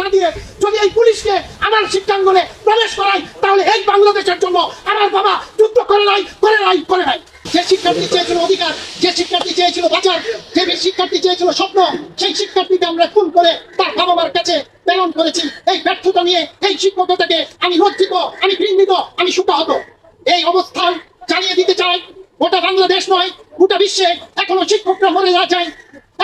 না দিয়ে যদি এই পুলিশকে আমার শিক্ষাঙ্গনে প্রবেশ করাই, তাহলে বাংলাদেশের জন্য আমার বাবা যুদ্ধ করে নাই করে নাই করে নাই। যে শিক্ষার্থী চেয়েছিল অধিকার, যে শিক্ষার্থী চেয়েছিল যে শিক্ষার্থী চেয়েছিল স্বপ্ন, সেই শিক্ষার্থীকে আমরা খুন করে তার বাবা কাছে প্রেরণ করেছি। এই ব্যর্থতা নিয়ে এই শিক্ষকতাকে আমি লজ্জিত, আমি ঘৃণিত, আমি সুখাহত এই অবস্থান জানিয়ে দিতে চাই, গোটা বাংলাদেশ নয়, গোটা বিশ্বে এখনও শিক্ষকরা মরে না যায়।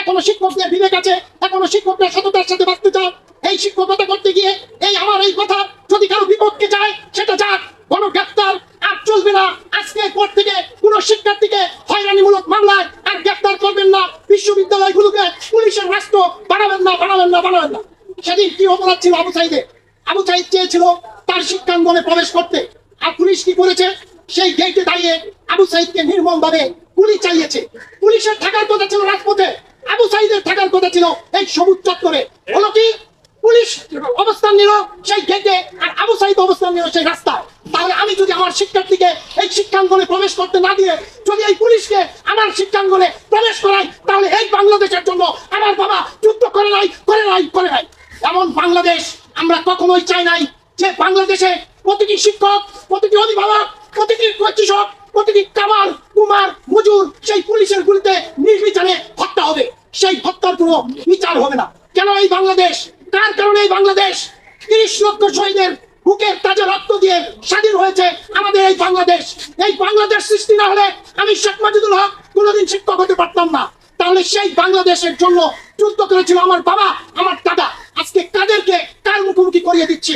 এখনও শিক্ষকদের বিবেক আছে, এখনও শিক্ষকরা সততার সাথে বাঁচতে চান এই শিক্ষকতা করতে গিয়ে এই আমার এই কথা যদি কারও বিপক্ষে যায়, সেটা যাক গণগ্রেপ্তার আর চলবে না। আজকের পর থেকে কোন শিক্ষার্থীকে হয়রানিমূলক মামলায় আর গ্রেপ্তার করবেন না। বিশ্ববিদ্যালয়গুলোকে পুলিশের রাষ্ট্র বানাবেন না বানাবেন না বানাবেন না। সেদিন কি অপরাধ ছিল আবু সাইদে? আবু সাইদ চেয়েছিল তার শিক্ষাঙ্গনে প্রবেশ করতে। আর পুলিশ কি করেছে? সেই গেটে দাঁড়িয়ে আবু সাইদকে নির্মম ভাবে পুলিশ চালিয়েছে। পুলিশের থাকার কথা ছিল রাজপথে। আবু সাইদের থাকার কথা ছিল এই সবুজ চত্বরে। হলো কি? পুলিশ অবস্থান নিল, সেই গেটে আর আবু সাইদ অবস্থান নিল সেই রাস্তায়। তাহলে আমি যদি আমার শিক্ষার্থীকে এই শিক্ষাঙ্গনে প্রবেশ করতে না দিয়ে যদি এই পুলিশকে আমার শিক্ষাঙ্গনে প্রবেশ করাই, তাহলে এই বাংলাদেশের জন্য আমার বাবা যুদ্ধ করে নাই করে নাই করে নাই। এমন বাংলাদেশ আমরা কখনোই চাই নাই যে বাংলাদেশে প্রতিটি শিক্ষক, প্রতিটি অভিভাবক, প্রতিটি কৃষক, প্রতিটি কামার কুমার মজুর সেই পুলিশের গুলিতে নির্বিচারে হত্যা হবে। সেই হত্যার কোনো বিচার হবে না। কেন এই বাংলাদেশ কার কারণে বাংলাদেশ তিরিশ লক্ষ শহীদের বুকের তাজা রক্ত দিয়ে স্বাধীন হয়েছে আমাদের এই বাংলাদেশ। এই বাংলাদেশ সৃষ্টি না হলে আমি শেখ মাজিদুল হক কোনোদিন শিক্ষক হতে পারতাম না। তাহলে সেই বাংলাদেশের জন্য যুদ্ধ করেছিল আমার বাবা, আমার দাদা। আজকে কাদেরকে কার মুখোমুখি করিয়ে দিচ্ছি?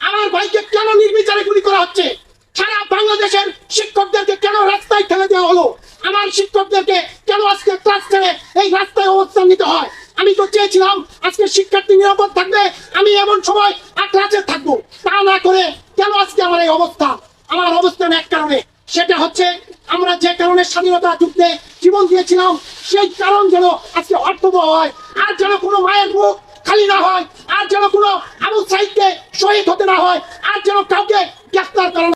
আমার ভাইকে কেন নির্বিচারে গুলি করা হচ্ছে? সারা বাংলাদেশের শিক্ষকদেরকে কেন রাস্তায় ফেলে দেওয়া হলো? আমার শিক্ষকদেরকে কেন আজকে ক্লাস ছেড়ে এই রাস্তায় অবস্থান নিতে হয়? আমি তো চেয়েছিলাম আজকে শিক্ষার্থী নিরাপদ থাকবে আমি এমন সময় আর ক্লাসে থাকব। তা না করে কেন আজকে আমার এই অবস্থা? আমার অবস্থান এক কারণে। সেটা হচ্ছে আমরা যে কারণে স্বাধীনতা যুদ্ধে জীবন দিয়েছিলাম, সেই কারণ যেন আজকে অর্থবহ হয়। আর যেন কোনো মায়ের মুখ খালি না হয়, আর যেন কোনো আবু সাইদকে শহীদ হতে না হয়, আর যেন কাউকে গ্রেফতার করা